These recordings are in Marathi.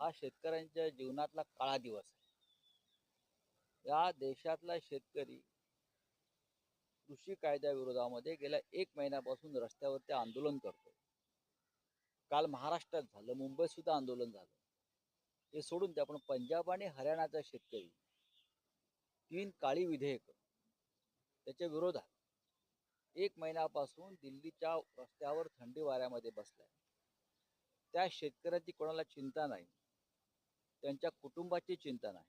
हा शेतकऱ्यांच्या जीवनातला काळा दिवस आहे. या देशातला शेतकरी कृषी कायद्याविरोधामध्ये गेल्या एक महिन्यापासून रस्त्यावरती आंदोलन करतो काल महाराष्ट्रात झालं मुंबईत सुद्धा आंदोलन झालं. हे सोडून ते आपण पंजाब आणि हरियाणाचा शेतकरी तीन काळी विधेयक त्याच्या विरोधात एक महिन्यापासून दिल्लीच्या रस्त्यावर थंडी वाऱ्यामध्ये बसलाय. त्या शेतकऱ्याची कोणाला चिंता नाही. त्यांच्या कुटुंबाची चिंता नाही.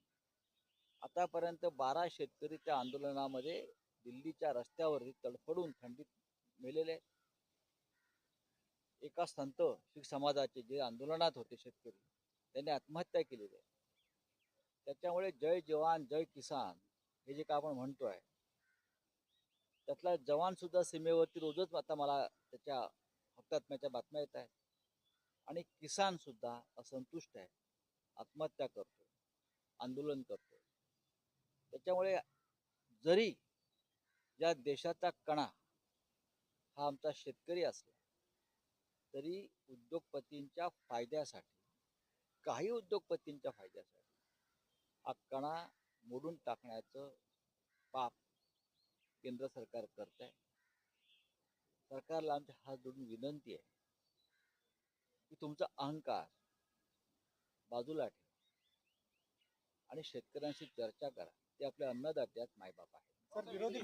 आतापर्यंत बारा शेतकरी त्या आंदोलनामध्ये दिल्लीच्या रस्त्यावरती तडफडून थंडीत मेलेले एका संत शीख समाजाचे जे आंदोलनात होते शेतकरी त्यांनी आत्महत्या केलेली आहे. त्याच्यामुळे जय जवान जय किसान हे जे का आपण म्हणतोय त्यातला जवान सुद्धा सीमेवरती रोजच आता मला त्याच्या हक्कात्म्याच्या बातम्या येत आहेत. आणि किसान सुद्धा असंतुष्ट आहे. आत्महत्या करतो आंदोलन करतो त्याच्यामुळे जरी या देशाचा कणा हा आमचा शेतकरी असला तरी उद्योगपतींच्या फायद्यासाठी काही उद्योगपतींच्या फायद्यासाठी हा कणा मोडून टाकण्याचं पाप केंद्र सरकार करत आहे सरकारला आमच्या हात जोडून विनंती आहे की तुमचा अहंकार बाजूला ठेवा. आणि शेतकऱ्यांशी चर्चा करा. ते आपल्या अन्नदात्यात मायबाप आहेत. सर विरोधी